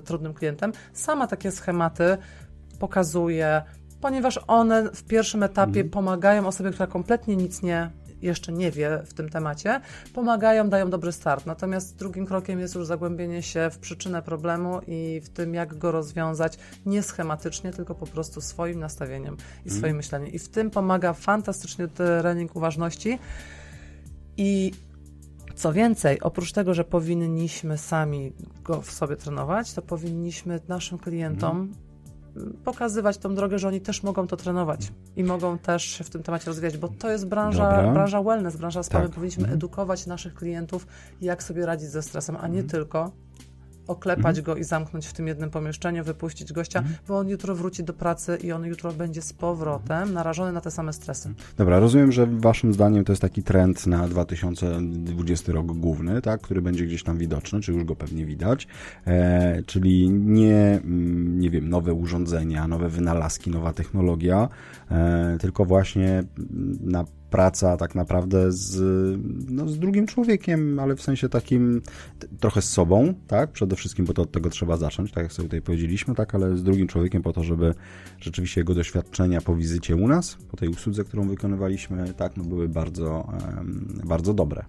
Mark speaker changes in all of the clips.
Speaker 1: trudnym klientem, sama takie schematy pokazuje, ponieważ one w pierwszym etapie
Speaker 2: Mhm.
Speaker 1: pomagają osobie, która kompletnie nic nie jeszcze nie wie w tym temacie, pomagają, dają dobry start. Natomiast drugim krokiem jest już zagłębienie się w przyczynę problemu i w tym, jak go rozwiązać nie schematycznie, tylko po prostu swoim nastawieniem i swoim myśleniem. I w tym pomaga fantastycznie trening uważności. I co więcej, oprócz tego, że powinniśmy sami go w sobie trenować, to powinniśmy naszym klientom
Speaker 2: Mhm.
Speaker 1: pokazywać tą drogę, że oni też mogą to trenować i mogą też się w tym temacie rozwijać, bo to jest branża,
Speaker 2: Dobra.
Speaker 1: branża wellness, branża spa.
Speaker 2: Tak.
Speaker 1: powinniśmy
Speaker 2: Mhm.
Speaker 1: edukować naszych klientów, jak sobie radzić ze stresem, a nie
Speaker 2: Mhm.
Speaker 1: tylko oklepać go i zamknąć w tym jednym pomieszczeniu, wypuścić gościa,
Speaker 2: Mhm.
Speaker 1: bo on jutro wróci do pracy i on jutro będzie z powrotem narażony na te same stresy.
Speaker 2: Dobra, rozumiem, że waszym zdaniem to jest taki trend na 2020 rok główny, tak, który będzie gdzieś tam widoczny, czy już go pewnie widać, e, czyli nie, mm, nie wiem, nowe urządzenia, nowe wynalazki, nowa technologia, e, tylko właśnie na praca tak naprawdę z, no, z drugim człowiekiem, ale w sensie takim trochę z sobą, tak? Przede wszystkim, bo to od tego trzeba zacząć, tak jak sobie tutaj powiedzieliśmy, tak, ale z drugim człowiekiem po to, żeby rzeczywiście jego doświadczenia po wizycie u nas, po tej usłudze, którą wykonywaliśmy, tak, no były bardzo, bardzo dobre.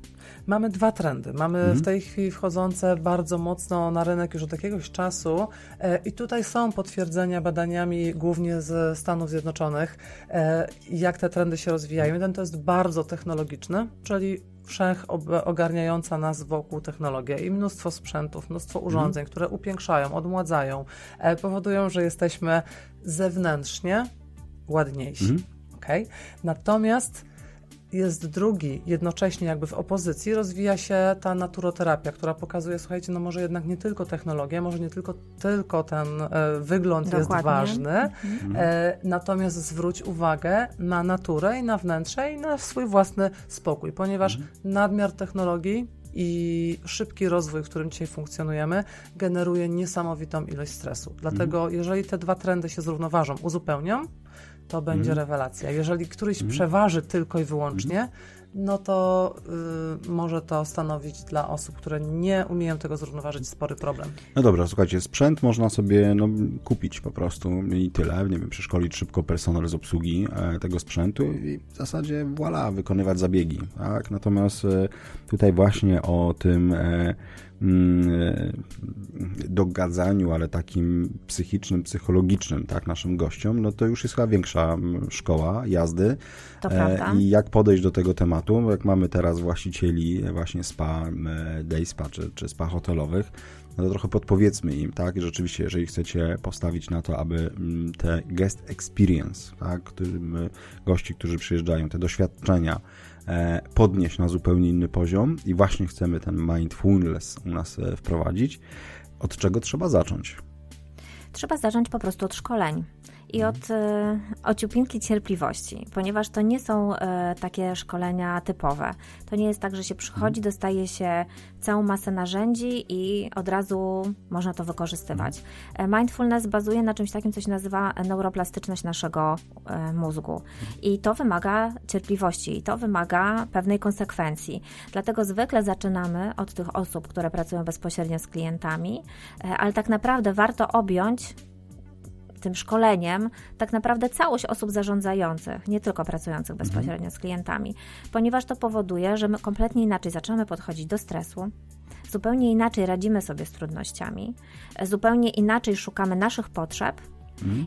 Speaker 1: Mamy dwa trendy. Mamy
Speaker 2: Mhm.
Speaker 1: w tej chwili wchodzące bardzo mocno na rynek już od jakiegoś czasu e, i tutaj są potwierdzenia badaniami głównie z Stanów Zjednoczonych, e, jak te trendy się rozwijają. Jeden to jest bardzo technologiczny, czyli wszech ob- ogarniająca nas wokół technologia i mnóstwo sprzętów, mnóstwo urządzeń, które upiększają, odmładzają, e, powodują, że jesteśmy zewnętrznie ładniejsi.
Speaker 2: Mhm.
Speaker 1: Okay? Natomiast jest drugi, jednocześnie jakby w opozycji rozwija się ta naturoterapia, która pokazuje, słuchajcie, no może jednak nie tylko technologia, może nie tylko, tylko ten e, wygląd jest
Speaker 3: Dokładnie.
Speaker 1: ważny,
Speaker 3: Mhm.
Speaker 1: e, natomiast zwróć uwagę na naturę i na wnętrze i na swój własny spokój, ponieważ nadmiar technologii i szybki rozwój, w którym dzisiaj funkcjonujemy, generuje niesamowitą ilość stresu. Dlatego, jeżeli te dwa trendy się zrównoważą, uzupełnią, to będzie
Speaker 2: Mhm.
Speaker 1: rewelacja. Jeżeli któryś
Speaker 2: Mhm.
Speaker 1: przeważy tylko i wyłącznie, no to y, może to stanowić dla osób, które nie umieją tego zrównoważyć, spory problem.
Speaker 2: No dobra, słuchajcie, sprzęt można sobie no, kupić po prostu i tyle, nie wiem, przeszkolić szybko personel z obsługi e, tego sprzętu i w zasadzie voilà, wykonywać zabiegi, tak? Natomiast e, tutaj właśnie o tym mm, e, dogadzaniu, ale takim psychicznym, psychologicznym, tak, naszym gościom, no to już jest chyba większa mm, szkoła jazdy.
Speaker 3: To
Speaker 2: E,
Speaker 3: prawda.
Speaker 2: I jak podejść do tego tematu, jak mamy teraz właścicieli właśnie spa, day spa czy, czy spa hotelowych, no to trochę podpowiedzmy im, tak? Rzeczywiście, jeżeli chcecie postawić na to, aby mm, te guest experience, tak? Którym, e, gości, którzy przyjeżdżają, te doświadczenia e, podnieść na zupełnie inny poziom i właśnie chcemy ten mindfulness u nas e, wprowadzić, od czego trzeba zacząć?
Speaker 3: Trzeba zacząć po prostu od szkoleń i od e, ociupinki cierpliwości, ponieważ to nie są e, takie szkolenia typowe. To nie jest tak, że się przychodzi, dostaje się całą masę narzędzi i od razu można to wykorzystywać. E, Mindfulness bazuje na czymś takim, co się nazywa neuroplastyczność naszego e, mózgu. I to wymaga cierpliwości, i to wymaga pewnej konsekwencji. Dlatego zwykle zaczynamy od tych osób, które pracują bezpośrednio z klientami, e, ale tak naprawdę warto objąć tym szkoleniem tak naprawdę całość osób zarządzających, nie tylko pracujących bezpośrednio z klientami, ponieważ to powoduje, że my kompletnie inaczej zaczynamy podchodzić do stresu, zupełnie inaczej radzimy sobie z trudnościami, zupełnie inaczej szukamy naszych potrzeb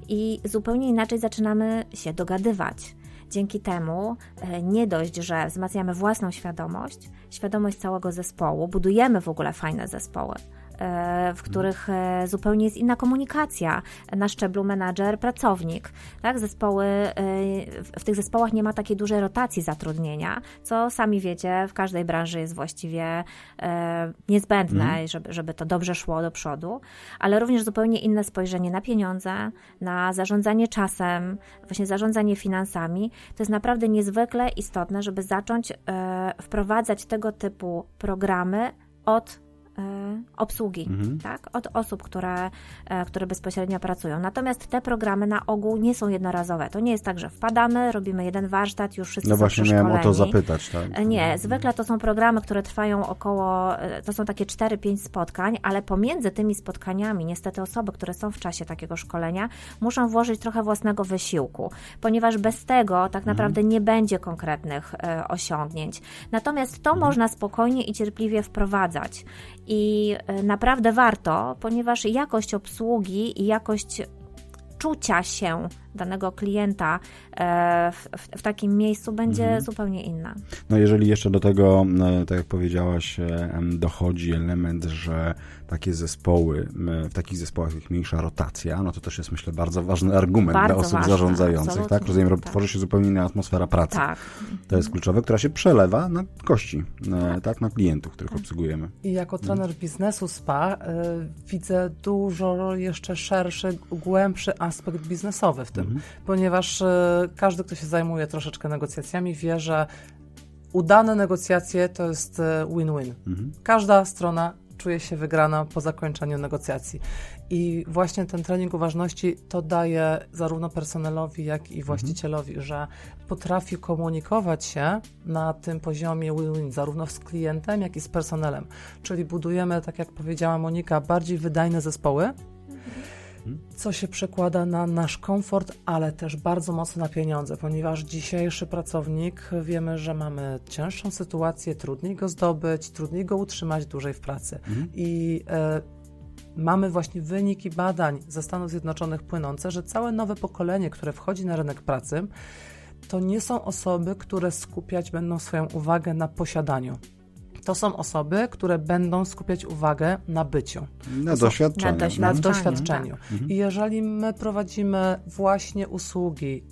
Speaker 3: i zupełnie inaczej zaczynamy się dogadywać. Dzięki temu e, nie dość, że wzmacniamy własną świadomość, świadomość całego zespołu, budujemy w ogóle fajne zespoły, w których e, zupełnie jest inna komunikacja na szczeblu menadżer, pracownik. Tak? Zespoły, e, w- tych zespołach nie ma takiej dużej rotacji zatrudnienia, co sami wiecie, w każdej branży jest właściwie e, niezbędne, żeby, żeby to dobrze szło do przodu, ale również zupełnie inne spojrzenie na pieniądze, na zarządzanie czasem, właśnie zarządzanie finansami. To jest naprawdę niezwykle istotne, żeby zacząć e, wprowadzać tego typu programy od e, obsługi,
Speaker 2: Mhm.
Speaker 3: tak? Od osób, które, e, które bezpośrednio pracują. Natomiast te programy na ogół nie są jednorazowe. To nie jest tak, że wpadamy, robimy jeden warsztat, już wszyscy
Speaker 2: No właśnie miałem o to zapytać, tak?
Speaker 3: E, Nie, zwykle to są programy, które trwają około, e, to są takie 4-5 spotkań, ale pomiędzy tymi spotkaniami niestety osoby, które są w czasie takiego szkolenia, muszą włożyć trochę własnego wysiłku, ponieważ bez tego tak naprawdę nie będzie konkretnych e, osiągnięć. Natomiast to można spokojnie i cierpliwie wprowadzać i e, naprawdę warto, ponieważ jakość obsługi i jakość czucia się danego klienta e, w, w, w takim miejscu będzie zupełnie inna.
Speaker 2: No jeżeli jeszcze do tego, e, tak jak powiedziałaś, e, dochodzi element, że takie zespoły, w takich zespołach jest mniejsza rotacja, no to też jest myślę bardzo ważny argument
Speaker 3: Bardzo
Speaker 2: dla osób
Speaker 3: ważny,
Speaker 2: zarządzających, tak? Rozumiem, ro-
Speaker 3: tak.
Speaker 2: tworzy się zupełnie inna atmosfera pracy.
Speaker 3: Tak.
Speaker 2: To jest kluczowe, która się przelewa na gości, e, tak, na klientów, których obsługujemy.
Speaker 1: I jako trener biznesu SPA y, widzę dużo jeszcze szerszy, głębszy aspekt biznesowy w tym, ponieważ y, każdy, kto się zajmuje troszeczkę negocjacjami, wie, że udane negocjacje to jest y, win-win. Każda strona czuje się wygrana po zakończeniu negocjacji. I właśnie ten trening uważności to daje zarówno personelowi, jak i właścicielowi, że potrafi komunikować się na tym poziomie win-win, zarówno z klientem, jak i z personelem. Czyli budujemy, tak jak powiedziała Monika, bardziej wydajne zespoły, co się przekłada na nasz komfort, ale też bardzo mocno na pieniądze, ponieważ dzisiejszy pracownik wiemy, że mamy cięższą sytuację, trudniej go zdobyć, trudniej go utrzymać dłużej w pracy. I e, mamy właśnie wyniki badań ze Stanów Zjednoczonych płynące, że całe nowe pokolenie, które wchodzi na rynek pracy, to nie są osoby, które skupiać będą swoją uwagę na posiadaniu. To są osoby, które będą skupiać uwagę na byciu
Speaker 2: Na
Speaker 1: To
Speaker 2: doświadczeniu.
Speaker 3: na
Speaker 1: na
Speaker 3: Doświadczeniu,
Speaker 1: doświadczeniu.
Speaker 2: Mhm.
Speaker 1: I jeżeli my prowadzimy właśnie usługi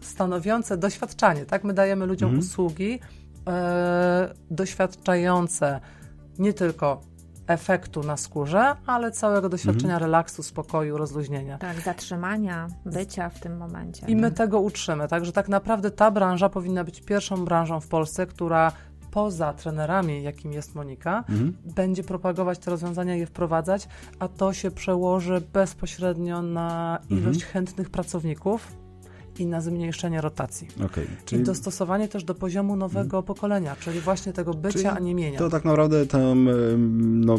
Speaker 1: stanowiące doświadczanie, tak? My dajemy ludziom
Speaker 2: Mhm.
Speaker 1: usługi e, doświadczające nie tylko efektu na skórze, ale całego doświadczenia
Speaker 2: Mhm.
Speaker 1: relaksu, spokoju, rozluźnienia.
Speaker 3: Tak, zatrzymania, bycia w tym momencie.
Speaker 1: I my tego uczymy. Także tak naprawdę ta branża powinna być pierwszą branżą w Polsce, która poza trenerami, jakim jest Monika,
Speaker 2: Mhm.
Speaker 1: będzie propagować te rozwiązania, je wprowadzać, a to się przełoży bezpośrednio na ilość chętnych pracowników i na zmniejszenie rotacji. I
Speaker 2: czyli
Speaker 1: dostosowanie też do poziomu nowego pokolenia, czyli właśnie tego bycia,
Speaker 2: Czyli
Speaker 1: a nie mienia.
Speaker 2: To tak naprawdę tam, no,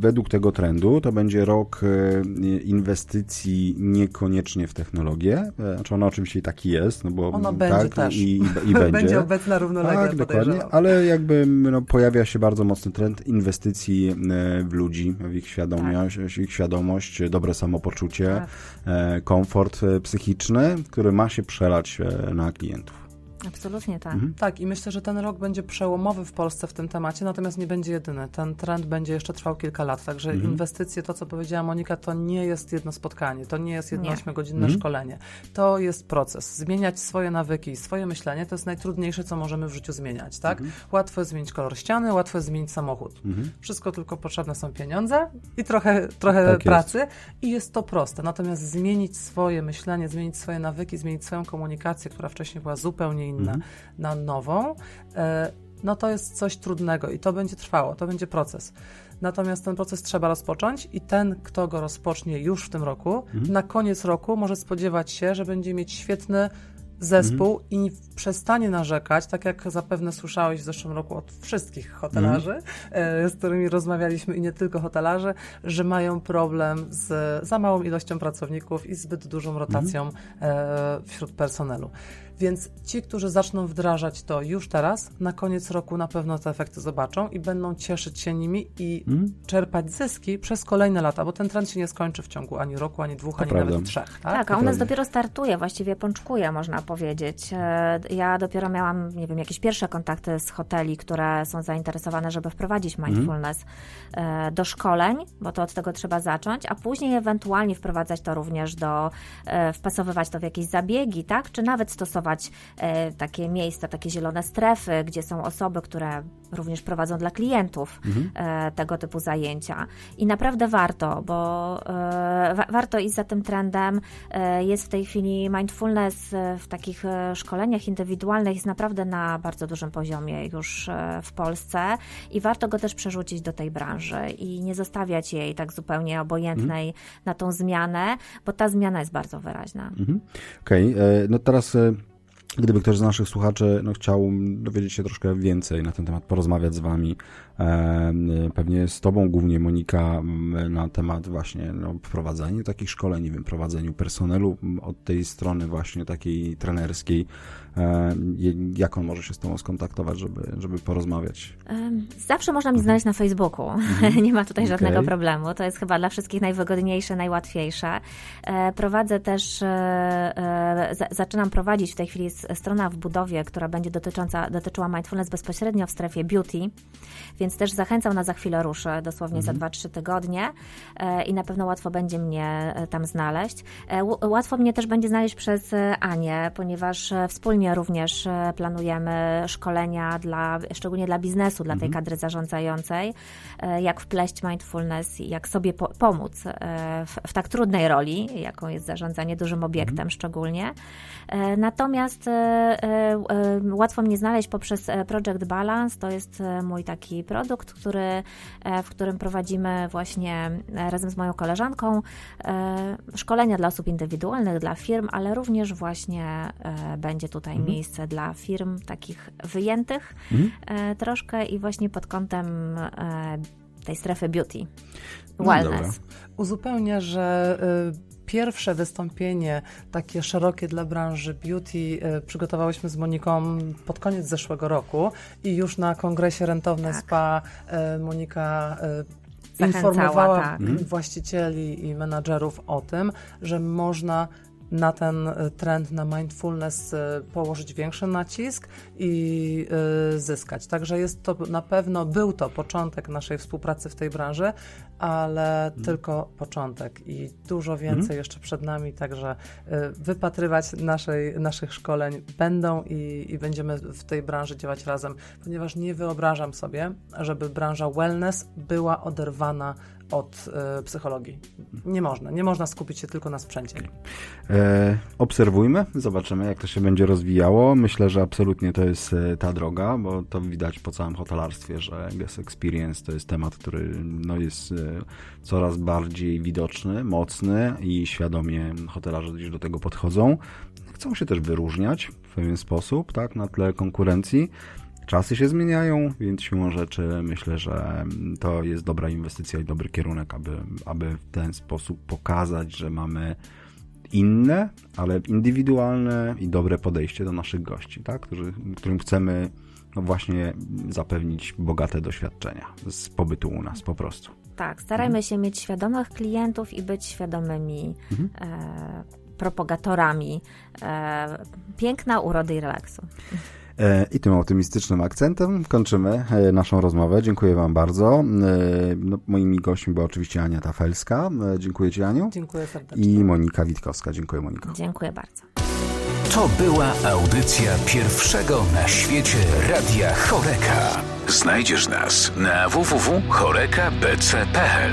Speaker 2: według tego trendu to będzie rok e, inwestycji niekoniecznie w technologię. E, Znaczy ona oczywiście taki jest, no bo
Speaker 1: Ona będzie
Speaker 2: tak,
Speaker 1: też.
Speaker 2: i, i, i będzie.
Speaker 1: będzie obecna równolegle,
Speaker 2: Tak, dokładnie, ale jakby no, pojawia się bardzo mocny trend inwestycji e, w ludzi, w ich świadomość,
Speaker 1: Tak.
Speaker 2: ich świadomość dobre samopoczucie,
Speaker 3: Tak.
Speaker 2: komfort psychiczny, który ma się przelać na klientów.
Speaker 3: Absolutnie tak.
Speaker 2: Mhm.
Speaker 1: Tak, i myślę, że ten rok będzie przełomowy w Polsce w tym temacie, natomiast nie będzie jedyny. Ten trend będzie jeszcze trwał kilka lat, także
Speaker 2: Mhm.
Speaker 1: inwestycje, to co powiedziała Monika, to nie jest jedno spotkanie, to nie jest jedno ośmiogodzinne
Speaker 2: Mhm.
Speaker 1: szkolenie. To jest proces. Zmieniać swoje nawyki, swoje myślenie to jest najtrudniejsze, co możemy w życiu zmieniać, tak?
Speaker 2: Mhm.
Speaker 1: Łatwo jest zmienić kolor ściany, łatwo jest zmienić samochód.
Speaker 2: Mhm.
Speaker 1: Wszystko tylko potrzebne są pieniądze i trochę, trochę
Speaker 2: Tak jest.
Speaker 1: pracy i jest to proste. Natomiast zmienić swoje myślenie, zmienić swoje nawyki, zmienić swoją komunikację, która wcześniej była zupełnie inna,
Speaker 2: Mhm.
Speaker 1: na nową, e, no to jest coś trudnego i to będzie trwało, to będzie proces. Natomiast ten proces trzeba rozpocząć i ten, kto go rozpocznie już w tym roku,
Speaker 2: Mhm.
Speaker 1: na koniec roku może spodziewać się, że będzie mieć świetny zespół
Speaker 2: Mhm.
Speaker 1: i przestanie narzekać, tak jak zapewne słyszałeś w zeszłym roku od wszystkich hotelarzy,
Speaker 2: Mhm.
Speaker 1: e, z którymi rozmawialiśmy i nie tylko hotelarzy, że mają problem z za małą ilością pracowników i zbyt dużą rotacją
Speaker 2: Mhm.
Speaker 1: e, wśród personelu. Więc ci, którzy zaczną wdrażać to już teraz, na koniec roku na pewno te efekty zobaczą i będą cieszyć się nimi i
Speaker 2: Mhm.
Speaker 1: czerpać zyski przez kolejne lata, bo ten trend się nie skończy w ciągu ani roku, ani dwóch,
Speaker 2: To
Speaker 1: ani
Speaker 2: prawda.
Speaker 1: nawet trzech. Tak?
Speaker 3: Tak, a u nas dopiero startuje, właściwie pączkuje, można powiedzieć. E, Ja dopiero miałam, nie wiem, jakieś pierwsze kontakty z hoteli, które są zainteresowane, żeby wprowadzić mindfulness e, do szkoleń, bo to od tego trzeba zacząć, a później ewentualnie wprowadzać to również do, e, wpasowywać to w jakieś zabiegi, tak, czy nawet stosować e, takie miejsca, takie zielone strefy, gdzie są osoby, które również prowadzą dla klientów e, tego typu zajęcia. I naprawdę warto, bo e, wa- warto iść za tym trendem. Jest w tej chwili mindfulness w takich szkoleniach indywidualnych jest naprawdę na bardzo dużym poziomie już w Polsce i warto go też przerzucić do tej branży i nie zostawiać jej tak zupełnie obojętnej na tą zmianę, bo ta zmiana jest bardzo wyraźna.
Speaker 2: Mhm. Okej, e, no teraz gdyby ktoś z naszych słuchaczy no, chciał dowiedzieć się troszkę więcej na ten temat, porozmawiać z wami, e, e, pewnie z tobą głównie Monika na temat właśnie no, wprowadzania takich szkoleń, nie wiem, prowadzeniu personelu od tej strony właśnie takiej trenerskiej, e, jak on może się z tobą skontaktować, żeby, żeby porozmawiać?
Speaker 3: Zawsze można mnie znaleźć na Facebooku. Nie ma tutaj żadnego
Speaker 2: Okej.
Speaker 3: problemu. To jest chyba dla wszystkich najwygodniejsze, najłatwiejsze. E, Prowadzę też, za- zaczynam prowadzić w tej chwili strona w budowie, która będzie dotycząca, dotyczyła mindfulness bezpośrednio w strefie beauty, więc też zachęcam na za chwilę ruszę, dosłownie za 2-3 tygodnie e, i na pewno łatwo będzie mnie e, tam znaleźć. E, Łatwo mnie też będzie znaleźć przez e, Anię, ponieważ e, wspólnie również e, planujemy szkolenia dla, szczególnie dla biznesu, dla tej kadry zarządzającej, e, jak wpleść mindfulness i jak sobie po, pomóc e, w, w tak trudnej roli, jaką jest zarządzanie dużym obiektem szczególnie. E, Natomiast e, e, e, łatwo mnie znaleźć poprzez e, Project Balance. To jest e, mój taki produkt, który, e, w którym prowadzimy właśnie e, razem z moją koleżanką e, szkolenia dla osób indywidualnych, dla firm, ale również właśnie e, będzie tutaj miejsce dla firm takich wyjętych e, troszkę i właśnie pod kątem e, tej strefy beauty.
Speaker 2: No
Speaker 3: Wellness.
Speaker 2: dobra.
Speaker 1: Uzupełnię, że y, pierwsze wystąpienie takie szerokie dla branży beauty y, przygotowałyśmy z Moniką pod koniec zeszłego roku i już na kongresie Rentowne
Speaker 3: Tak.
Speaker 1: Spa y, Monika
Speaker 3: Zachęcała,
Speaker 1: informowała
Speaker 3: tak.
Speaker 1: właścicieli i menadżerów o tym, że można na ten y, trend, na mindfulness y, położyć większy nacisk i y, zyskać. Także jest to na pewno, był to początek naszej współpracy w tej branży, ale tylko początek i dużo więcej jeszcze przed nami, także wypatrywać naszej, naszych szkoleń będą i, i będziemy w tej branży działać razem, ponieważ nie wyobrażam sobie, żeby branża wellness była oderwana od y, psychologii. Nie można, nie można skupić się tylko na sprzęcie.
Speaker 2: E, obserwujmy, zobaczymy, jak to się będzie rozwijało. Myślę, że absolutnie to jest e, ta droga, bo to widać po całym hotelarstwie, że guest experience to jest temat, który no, jest e, coraz bardziej widoczny, mocny i świadomie hotelarze gdzieś do tego podchodzą. Chcą się też wyróżniać w pewien sposób, tak, na tle konkurencji. Czasy się zmieniają, więc siłą rzeczy myślę, że to jest dobra inwestycja i dobry kierunek, aby, aby w ten sposób pokazać, że mamy inne, ale indywidualne i dobre podejście do naszych gości, tak? Którzy, którym chcemy no właśnie zapewnić bogate doświadczenia z pobytu u nas po prostu.
Speaker 3: Tak, starajmy się mieć świadomych klientów i być świadomymi e, propagatorami e, piękna, urody i relaksu.
Speaker 2: E, I tym optymistycznym akcentem kończymy e, naszą rozmowę. Dziękuję Wam bardzo. E, No, moimi gośćmi była oczywiście Ania Tafelska. Dziękuję Ci, Aniu.
Speaker 1: Dziękuję serdecznie.
Speaker 2: I Monika Witkowska. Dziękuję, Moniko.
Speaker 3: Dziękuję bardzo.
Speaker 4: To była audycja pierwszego na świecie Radia Choreka. Znajdziesz nas na www.chorekabc.pl